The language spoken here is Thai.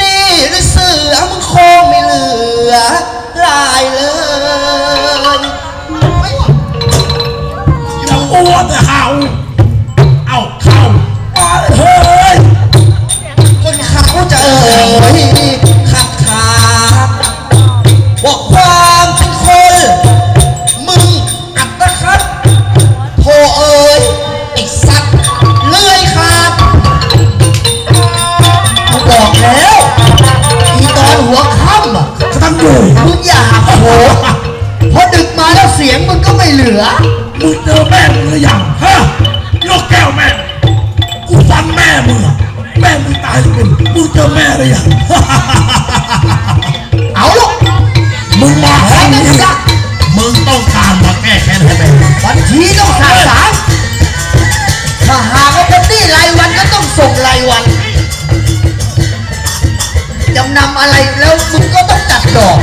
นี่หรือเสือมึงคงไม่เหลือ ลายเลยจะอ้วนแต่เห่าเอา หัวค่ำอะสตันเดย์มึงอย่าหักโหพอดึกมาแล้วเสียงมันก็ไม่เหลือ มึงเจอแม่มึงหรือยังฮะยกแก้วแม่ กูฟันแม่มึงแม่มึงตายหรือมึงเจอแม่หรือยังเอาลูกมึงมาห้องนี้มึงต้องการมาแก้แค้นให้แม่วันที่ต้องสั่สารถ้าหากว่าเป็นนี้รวันก็ต้องส่งร dòng nằm ở lại lâu cũng có tóc chặt đỏ